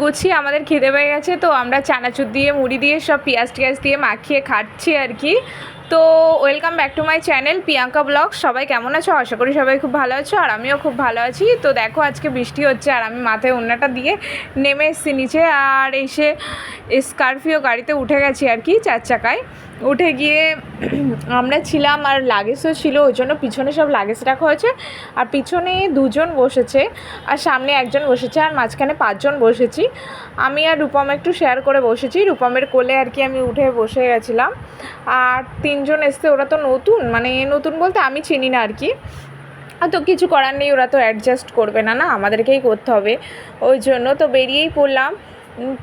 গুছিয়ে আমাদের খেতে পেয়ে গেছে, তো আমরা চানাচুর দিয়ে, মুড়ি দিয়ে, সব পেঁয়াজ টিয়াজ দিয়ে মাখিয়ে খাচ্ছি আর কি। তো welcome back to my channel Priyanka blog. সবাই কেমন আছো? আশা করি সবাই খুব ভালো আছো, আর আমিও খুব ভালো আছি। তো দেখো, আজকে বৃষ্টি হচ্ছে, আর আমি মাথায় অন্যটা দিয়ে নেমে এসেছি নিচে, আর এসে স্করপিও গাড়িতে উঠে গেছি আর কি, চার চাকায়। উঠে গিয়ে আমরা ছিলাম, আর লাগেজও ছিল, ওই জন্য পিছনে সব লাগেজ রাখা হয়েছে। আর পিছনে দুজন বসেছে, আর সামনে একজন বসেছে, আর মাঝখানে পাঁচজন বসেছি। আমি আর রূপম একটু শেয়ার করে বসেছি। রূপমের কোলে আর কি আমি উঠে বসে গেছিলাম। আর তিনজন এসছে, ওরা তো নতুন। মানে নতুন বলতে আমি চিনি না আর কি। আর তো কিছু করার নেই, ওরা তো অ্যাডজাস্ট করবে না না? আমাদেরকেই করতে হবে। ওই জন্য তো বেরিয়েই পড়লাম।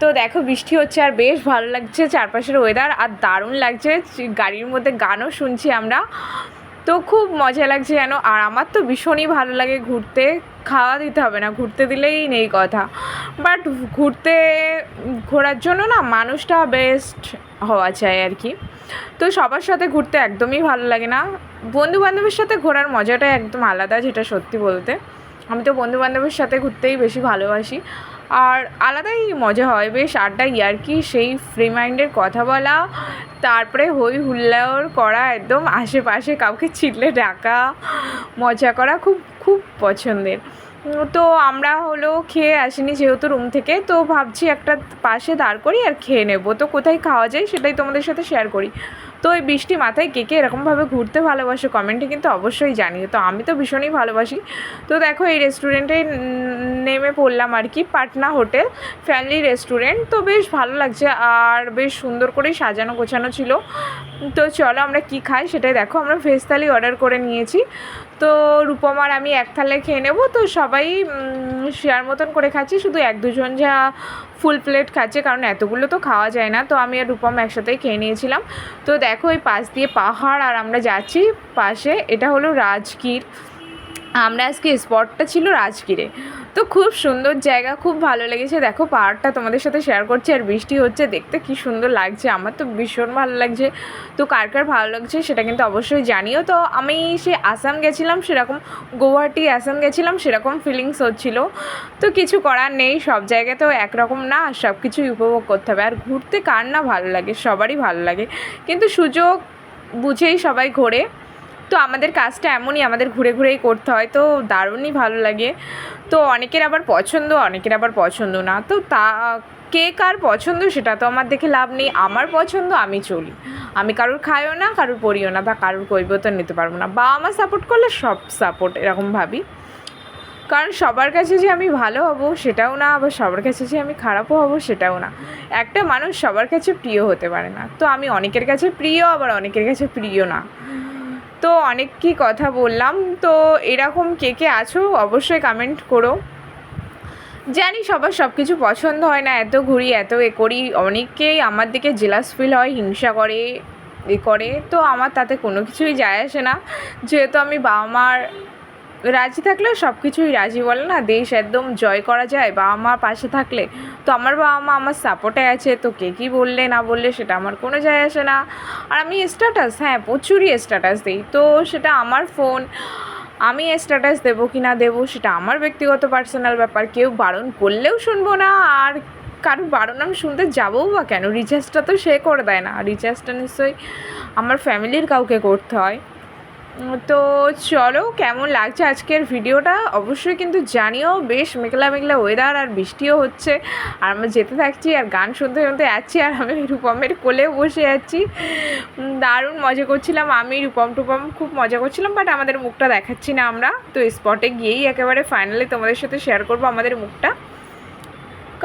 তো দেখো, বৃষ্টি হচ্ছে আর বেশ ভালো লাগছে চারপাশের ওয়েদার আর দারুণ লাগছে। গাড়ির মধ্যে গানও শুনছি আমরা। তো খুব মজা লাগছে যেন আর আমার তো ভীষণই ভালো লাগে ঘুরতে। খাওয়া দিতে হবে না, ঘুরতে দিলেই নেই কথা। বাট ঘুরতে, ঘোরার জন্য না মানুষটা বেস্ট হওয়া চাই আর কি। তো সবার সাথে ঘুরতে একদমই ভালো লাগে না। বন্ধু বান্ধবের সাথে ঘোরার মজাটাই একদম আলাদা, যেটা সত্যি বলতে। আমি তো বন্ধু বান্ধবের সাথে ঘুরতেই বেশি ভালোবাসি। আর আলাদাই মজা হয়, বেশ আড্ডা ইয়ার্কি সেই ফ্রি মাইন্ডের কথা বলা, তারপরে হই হুল্লোড় করা, একদম আশেপাশে কাউকে চিল্লে ডাকা, মজা করা খুব খুব পছন্দের। তো আমরা হলো খেয়ে আসিনি যেহেতু রুম থেকে, তো ভাবছি একটা পাশে দাঁড় করি আর খেয়ে নেব। তো কোথায় খাওয়া যায় সেটাই তোমাদের সাথে শেয়ার করি। তো এই বৃষ্টি মাথায় কে কে এরকমভাবে ঘুরতে ভালোবাসো কমেন্টে কিন্তু অবশ্যই জানিও। তো আমি তো ভীষণই ভালোবাসি। তো দেখো এই রেস্টুরেন্টে নেমে পড়লাম আর কি, পাটনা হোটেল ফ্যামিলি রেস্টুরেন্ট তো বেশ ভালো লাগছে আর বেশ সুন্দর করেই সাজানো গোছানো ছিল। তো চলো আমরা কি খাই সেটাই দেখো, আমরা ভেজ থালি অর্ডার করে নিয়েছি। তো রূপমার আমি এক থালে খেয়ে নেব, তো সবাই শেয়ার মতন করে খাচ্ছি। শুধু এক দুজন যা ফুল প্লেট খাচ্ছে, কারণ এতগুলো তো খাওয়া যায় না। তো আমি আর রূপম একসাথেই খেয়ে নিয়েছিলাম। তো দেখো এই পাশ দিয়ে পাহাড়, আর আমরা যাচ্ছি পাশে, এটা হলো রাজগীর। আমরা আজকে স্পটটা ছিল রাজগিরে। তো খুব সুন্দর জায়গা, খুব ভালো লেগেছে। দেখো, পাহাড়টা তোমাদের সাথে শেয়ার করছি আর বৃষ্টি হচ্ছে। দেখতে কি সুন্দর লাগছে, আমার তো ভীষণ ভালো লাগছে। তো কার কার ভালো লাগছে সেটা কিন্তু অবশ্যই জানিও। তো আমি সে আসাম গেছিলাম, সেরকম গুয়াহাটি, আসাম গেছিলাম, সেরকম ফিলিংস হচ্ছিল। তো কিছু করার নেই, সব জায়গায় তো একরকম না সব কিছুই উপভোগ করতে হবে। আর ঘুরতে কার না ভালো লাগে? সবারই ভালো লাগে। কিন্তু সুযোগ বুঝেই সবাই ঘোরে। তো আমাদের কাজটা এমনই, আমাদের ঘুরে ঘুরেই করতে হয়, তো দারুণই ভালো লাগে। তো অনেকের আবার পছন্দ, অনেকের আবার পছন্দ না, তো তা, কে কার পছন্দ সেটা তো আমার দেখে লাভ নেই, আমার পছন্দ আমি চলি। আমি কারোর খাইও না, কারোর পড়িও না, বা কারোর কৈবতন নিতে পারব না, বা আমার সাপোর্ট করলে সব সাপোর্ট এরকম ভাবি। কারণ সবার কাছে যে আমি ভালো হব সেটাও না, আবার সবার কাছে যে আমি খারাপও হব সেটাও না। একটা মানুষ সবার কাছে প্রিয় হতে পারে না, তো আমি অনেকের কাছে প্রিয়, আবার অনেকের কাছে প্রিয় না। তো অনেক কি কথা বললাম। তো এরকম কে কে আছো অবশ্যই কমেন্ট করো। জানি সবার সব কিছু পছন্দ হয় না, এত ঘুরি, এত এ করি। অনেককেই আমার দিকে জেলাস ফিল হয়, হিংসা করে, এ করে। তো আমার তাতে কোনো কিছুই যায় আসে না। যেহেতু আমি বাবা মার রাজি থাকলেও সব কিছুই রাজি বলে না, দেশ একদম জয় করা যায় বাবা মার পাশে থাকলে। তো আমার বাবা মা আমার সাপোর্টে আছে, তো কে কী বললে, না বললে সেটা আমার কোনো যায় আসে না। আর আমি স্ট্যাটাস হ্যাঁ প্রচুরই স্ট্যাটাস দিই। তো সেটা আমার ফোন আমি স্ট্যাটাস দেবো কি না দেবো, সেটা আমার ব্যক্তিগত পার্সোনাল ব্যাপার। কেউ বারণ করলেও শুনব না, আর কারোর বারণ আমি শুনতে যাবও বা কেন? রিচার্জটা তো সে করে দেয় না। রিচার্জটা নিশ্চয়ই আমার ফ্যামিলির কাউকে করতে হয়। তো চলো, কেমন লাগছে আজকের ভিডিওটা? অবশ্যই কিন্তু জানিও। বেশ মেঘলা মেঘলা ওয়েদার আর বৃষ্টিও হচ্ছে। আর আমরা যেতে থাকছি আর গান শুনতে শুনতে যাচ্ছি আর আমি রূপমের কোলে বসে যাচ্ছি দারুণ মজা করছিলাম। আমি রূপম টুপম খুব মজা করছিলাম বাট আমাদের মুখটা দেখাচ্ছি না আমরা। তো স্পটে গিয়েই একেবারে ফাইনালি তোমাদের সাথে শেয়ার করব আমাদের মুখটা।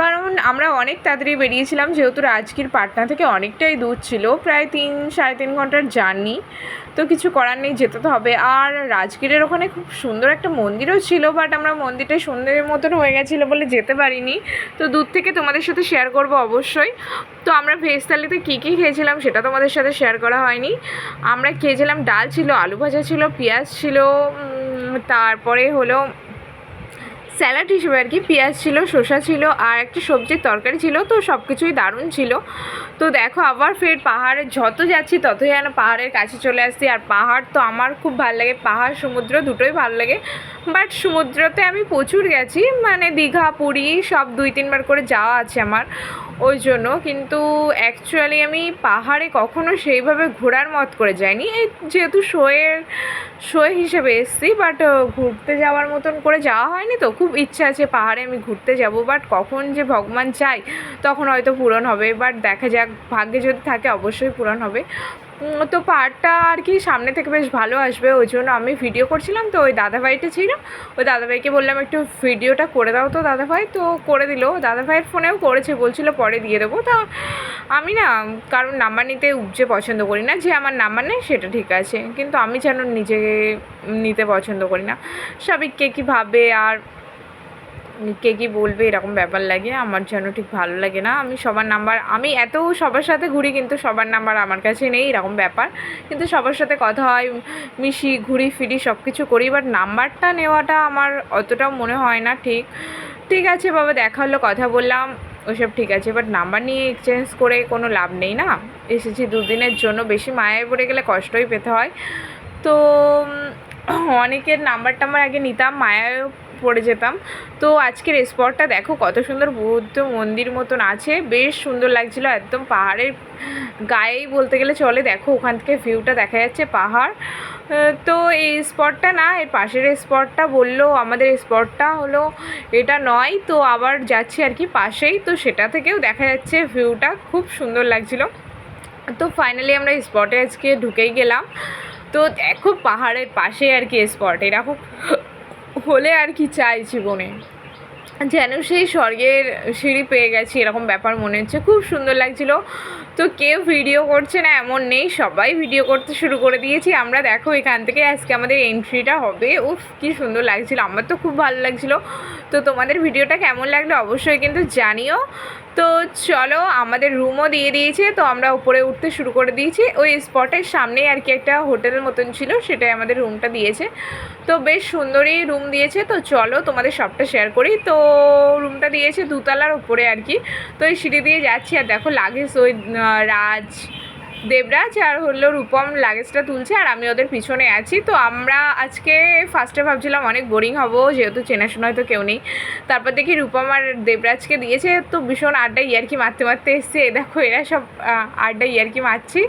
কারণ আমরা অনেক তাড়াতাড়ি বেরিয়েছিলাম, যেহেতু রাজগীর পাটনা থেকে অনেকটাই দূর ছিল, প্রায় তিন, সাড়ে তিন ঘণ্টার জার্নি, তো কিছু করার নেই, যেতে তো হবে। আর রাজগীরের ওখানে খুব সুন্দর একটা মন্দিরও ছিল বাট আমরা মন্দিরটা সন্ধ্যের মতন হয়ে গেছিল বলে যেতে পারিনি। তো দূর থেকে তোমাদের সাথে শেয়ার করব অবশ্যই। তো আমরা ভেজ থালিতে কী কী খেয়েছিলাম সেটা তোমাদের সাথে শেয়ার করা হয়নি। আমরা খেয়েছিলাম ডাল ছিল, আলু ভাজা ছিল, পেঁয়াজ ছিল তারপরে হলো স্যালাড হিসেবে আর কি, পেঁয়াজ ছিল, শসা ছিল, আর একটা সবজির তরকারি ছিল, তো সব কিছুই দারুণ ছিল। তো দেখো, আবার ফের পাহাড়ে যত যাচ্ছি ততই যেন পাহাড়ের কাছে চলে আসছি। আর পাহাড় তো আমার খুব ভালো লাগে, পাহাড়, সমুদ্র দুটোই ভালো লাগে। বাট সমুদ্রতে আমি প্রচুর গেছি মানে দীঘা, পুরী সব দুই তিনবার করে যাওয়া আছে আমার। ওই জন্য, কিন্তু অ্যাকচুয়ালি আমি পাহাড়ে কখনো সেইভাবে ঘোরার মত করে যাইনি। এই যেহেতু শোয়ের, শোয়ে হিসেবে এসছি বাট ঘুরতে যাওয়ার মতন করে যাওয়া হয়নি তো। খুব ইচ্ছা আছে পাহাড়ে আমি ঘুরতে যাব বাট কখন যে ভগবান চাই তখন হয়তো পূরণ হবে। বাট দেখা যাক, ভাগ্যে যদি থাকে অবশ্যই পূরণ হবে। তো পাহাড়টা আর কি সামনে থেকে বেশ ভালো আসবে, ওই জন্য আমি ভিডিও করছিলাম, তো ওই দাদাভাইটা ছিল। ওই দাদাভাইকে বললাম, একটু ভিডিওটা করে দাও তো দাদাভাই। তো করে দিল। দাদাভাইয়ের ফোনেও করেছে, বলছিল পরে দিয়ে দেবো। তা আমি না কারণ নাম্বার নিতে উপজে পছন্দ করি না, যে আমার নাম্বার নেই সেটা ঠিক আছে। কিন্তু আমি যেন নিজেকে নিতে পছন্দ করি না। সবাই কে কী ভাবে আর কে কী বলবে, এরকম ব্যাপার লাগে, আমার যেন ঠিক ভালো লাগে না। আমি সবার নাম্বার, আমি এত সবার সাথে ঘুরি কিন্তু সবার নাম্বার আমার কাছে নেই, এরকম ব্যাপার। কিন্তু সবার সাথে কথা হয়, মিশি, ঘুরি, ফিরি সব কিছু করি বাট নাম্বারটা নেওয়াটা আমার অতটাও মনে হয় না, ঠিক। ঠিক আছে বাবা, দেখা হলো, কথা বললাম, ওসব ঠিক আছে বাট নাম্বার নিয়ে এক্সচেঞ্জ করে কোনো লাভ নেই না? এসেছি দুদিনের জন্য, বেশি মায়ায় পড়ে গেলে কষ্টই পেতে হয়। তো অনেকের নাম্বার টাম্বার আগে নিতাম মায়ায় পড়ে যেতাম। তো আজকের স্পটটা দেখো, কত সুন্দর বৌদ্ধ মন্দির মতন আছে। বেশ সুন্দর লাগছিল, একদম পাহাড়ের গায়েই বলতে গেলে চলে। দেখো, ওখান থেকে ভিউটা দেখা যাচ্ছে পাহাড়। তো এই স্পটটা না, এর পাশের স্পটটা বলল, আমাদের স্পটটা হলো, এটা নয়, তো আবার যাচ্ছি আর কি পাশেই। তো সেটা থেকেও দেখা যাচ্ছে ভিউটা খুব সুন্দর লাগছিল। তো ফাইনালি আমরা স্পটে আজকে ঢুকেই গেলাম। তো দেখো, পাহাড়ের পাশে আর কি স্পট এরকম হলে আর কি চাই জীবনে। যেন সেই স্বর্গের সিঁড়ি পেয়ে গেছি এরকম ব্যাপার মনে হচ্ছে। খুব সুন্দর লাগছিল। তো কেউ ভিডিও করছে না, এমন নেই। সবাই ভিডিও করতে শুরু করে দিয়েছি। আমরা দেখো এখান থেকে আজকে আমাদের এন্ট্রিটা হবে। উফ, কি সুন্দর লাগছিল। আমার তো খুব ভালো লাগছিল। তো তোমাদের ভিডিওটা কেমন লাগল অবশ্যই কিন্তু জানিও। তো চলো, আমাদের রুমও দিয়ে দিয়েছে, তো আমরা উপরে উঠতে শুরু করে দিয়েছি। ওই স্পটের সামনেই আর কি একটা হোটেলের মতন ছিল, সেটাই আমাদের রুমটা দিয়েছে। তো বেশ সুন্দরই রুম দিয়েছে, তো চলো তোমাদের সবটা শেয়ার করি। তো রুমটা দিয়েছে দুতলার উপরে আর কি। তো ওই সিঁড়ি দিয়ে যাচ্ছি, আর দেখো লাগেজ ওই রাজ দেবরাজ আর হলো রূপম লাগেজটা তুলছে আর আমি ওদের পিছনে আছি। তো আমরা আজকে ফার্স্টে ভাবছিলাম অনেক বোরিং হব, যেহেতু চেনাশোনা হয়তো কেউ নেই। তারপর দেখি রূপম আর দেবরাজকে দিয়েছে, তো ভীষণ আড্ডা ইয়ারকি মারতে মারতে এসছে। দেখো এরা সব আড্ডা ইয়ারকি মারছি।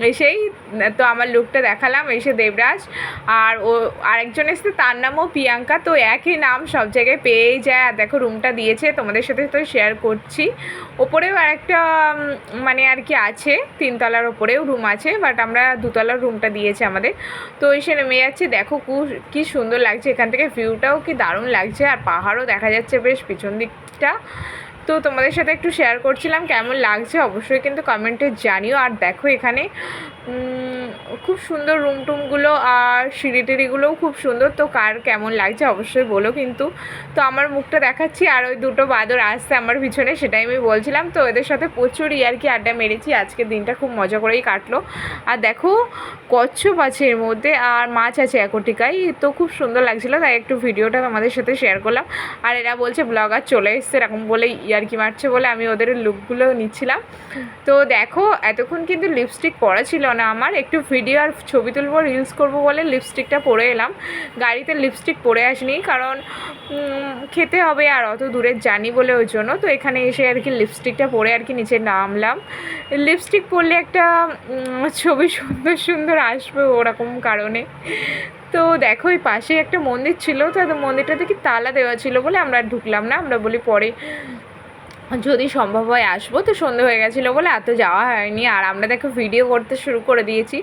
এসেই তো আমার লুকটা দেখালাম, এসে দেবরাজ আর ও, আরেকজন এসছে, তার নামও প্রিয়াঙ্কা। তো একই নাম সব জায়গায় পেয়েই যায়। আর দেখো রুমটা দিয়েছে, তোমাদের সাথে তো শেয়ার করছি। ওপরেও আরেকটা মানে আর কি আছে, তিনতলার ওপরেও রুম আছে বাট আমরা দুতলার রুমটা দিয়েছে আমাদের। তো এসে নেমে যাচ্ছে। দেখো, কু- কি সুন্দর লাগছে। এখান থেকে ভিউটাও কি দারুণ লাগছে। আর পাহাড়ও দেখা যাচ্ছে বেশ পিছন দিকটা। তো তোমাদের সাথে একটু শেয়ার করছিলাম, কেমন লাগছে অবশ্যই কিন্তু কমেন্টে জানিও। আর দেখো এখানে খুব সুন্দর রুম টুমগুলো আর সিঁড়ি টিড়িগুলোও খুব সুন্দর। তো কার কেমন লাগছে অবশ্যই বলো কিন্তু। তো আমার মুখটা দেখাচ্ছি আর ওই দুটো বাদর আসছে আমার পিছনে, সেটাই আমি বলছিলাম। তো এদের সাথে প্রচুর ইয়ারকি আড্ডা মেরেছি আজকের দিনটা খুব মজা করেই কাটলো। আর দেখো, কচ্ছপ আছে এর মধ্যে আর মাছ আছে একটিকাই, তো খুব সুন্দর লাগছিল, তাই একটু ভিডিওটা তোমাদের সাথে শেয়ার করলাম। আর এরা বলছে ব্লগার চলে এসছে, এরকম বলে ইয়ারকি মারছে বলে আমি ওদের লুকগুলো নিচ্ছিলাম। তো দেখো, এতক্ষণ কিন্তু লিপস্টিক পরা ছিল না আমার। একটু ভিডিও আর ছবি তুলবো রিলস করব বলে লিপস্টিকটা পরে এলাম। গাড়িতে লিপস্টিক পরে আসিনি কারণ খেতে হবে আর অত দূরে জানি বলে ওই জন্য। তো এখানে এসে আর কি লিপস্টিকটা পরে আর কি নিচে নামলাম। লিপস্টিক পরলে একটা ছবি সুন্দর সুন্দর আসবে ওরকম কারণে। তো দেখো ওই পাশে একটা মন্দির ছিল। তো মন্দিরটা দেখি তালা দেওয়া ছিল বলে আমরা ঢুকলাম না। আমরা বলি পরে যদি সম্ভব হয় আসব। তো সন্ধে হয়ে গেছিল বলে এত যাওয়া হয়নি। আর আমরা দেখো ভিডিও করতে শুরু করে দিয়েছি।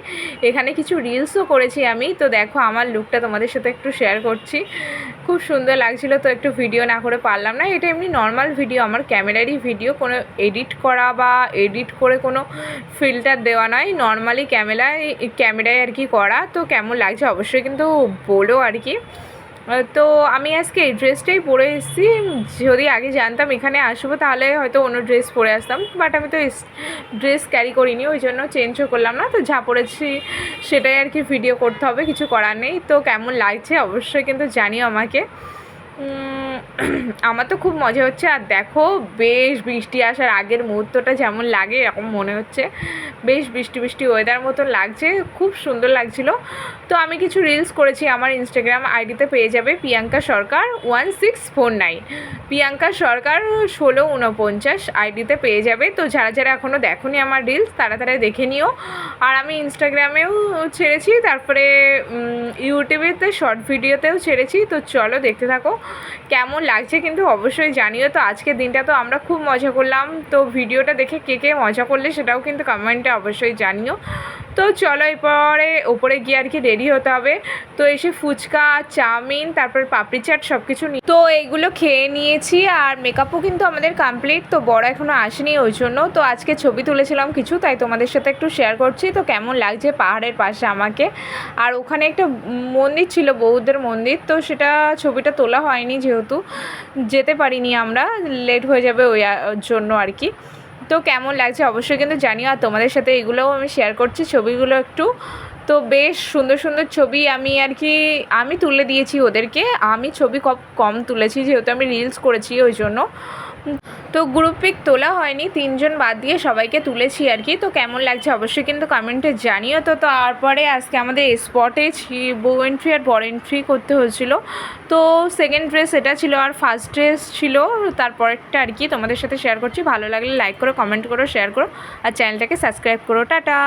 এখানে কিছু রিলসও করেছি আমি। তো দেখো আমার লুকটা তোমাদের সাথে একটু শেয়ার করছি। খুব সুন্দর লাগছিল তো একটু ভিডিও না করে পারলাম না। এটা এমনি নর্মাল ভিডিও আমার ক্যামেরারই ভিডিও কোনো এডিট করা বা এডিট করে কোনো ফিল্টার দেওয়া নয়। নর্মালি ক্যামেরায় ক্যামেরায় আর কি করা। তো কেমন লাগছে অবশ্যই কিন্তু বলো আর কি। তো আমি আজকে এই ড্রেসটাই পরে এসেছি। যদি আগে জানতাম এখানে আসব, তাহলে হয়তো অন্য ড্রেস পরে আসতাম। বাট আমি তো ড্রেস ক্যারি করিনি, ওই জন্য চেঞ্জও করলাম না। তো যা পরেছি, সেটাই আর কি ভিডিও করতে হবে, কিছু করার নেই। তো কেমন লাগছে? অবশ্যই কিন্তু জানিও আমাকে। আমার তো খুব মজা হচ্ছে, আর দেখো বেশ বৃষ্টি আসার আগের মুহূর্তটা যেমন লাগে, এরকম মনে হচ্ছে। বেশ বৃষ্টি বৃষ্টি ওয়েদার মতো লাগছে, খুব সুন্দর লাগছিল। তো আমি কিছু রিলস করেছি আমার ইনস্টাগ্রাম আইডিতে পেয়ে যাবে Priyanka Sarkar one six four nine Priyanka Sarkar ষোলো উনপঞ্চাশ আইডিতে পেয়ে যাবে। তো যারা যারা এখনও দেখোনি আমার রিলস তারা তারা দেখে নিও। আর আমি ইনস্টাগ্রামেও ছেড়েছি, তারপরে ইউটিউবেতে শর্ট ভিডিওতেও ছেড়েছি। তো চলো দেখতে থাকো। কেমন লাগছে কিন্তু অবশ্যই জানিও। তো আজকের দিনটা তো আমরা খুব মজা করলাম। তো ভিডিওটা দেখে কে কে মজা করলে সেটাও কিন্তু কমেন্টে অবশ্যই জানিও। তো চলো এরপরে ওপরে গিয়ে আর কি রেডি হতে হবে। তো এসে ফুচকা, চাউমিন, তারপর পাপড়ি চাট সব কিছু নি- তো এইগুলো খেয়ে নিয়েছি আর মেকআপও কিন্তু আমাদের কমপ্লিট তো বড় এখনও আসেনি ওই জন্য। তো আজকে ছবি তুলেছিলাম কিছু, তাই তোমাদের সাথে একটু শেয়ার করছি। তো কেমন লাগছে পাহাড়ের পাশে আমাকে? আর ওখানে একটা মন্দির ছিল, বৌদ্ধের মন্দির, তো সেটা ছবিটা তোলা হয়নি যেহেতু। যেতে পারিনি আমরা লেট হয়ে যাবে ওই জন্য আর কি। তো কেমন লাগছে অবশ্যই কিন্তু জানিও। আর তোমাদের সাথে এগুলোও আমি শেয়ার করছি, ছবিগুলো একটু। তো বেশ সুন্দর সুন্দর ছবি আমি আর কি, আমি তুলে দিয়েছি ওদেরকে। আমি ছবি কম তুলেছি, যেহেতু আমি রিলস করেছি ওই জন্য। তো গ্রুপ পিক তোলা হয়নি, তিনজন বাদ দিয়ে সবাইকে তুলেছি আর কি। তো কেমন লাগছে অবশ্যই কিন্তু কমেন্টে জানিও তো। তারপরে আজকে আমাদের স্পটে বউ এন্ট্রি আর বর এন্ট্রি করতে হয়েছিল। তো সেকেন্ড ড্রেস এটা ছিল আর ফার্স্ট ড্রেস ছিল, তারপরেরটা আর কি তোমাদের সাথে শেয়ার করছি। ভালো লাগলে লাইক করো কমেন্ট করো শেয়ার করো। আর চ্যানেলটাকে সাবস্ক্রাইব করো। টাটা!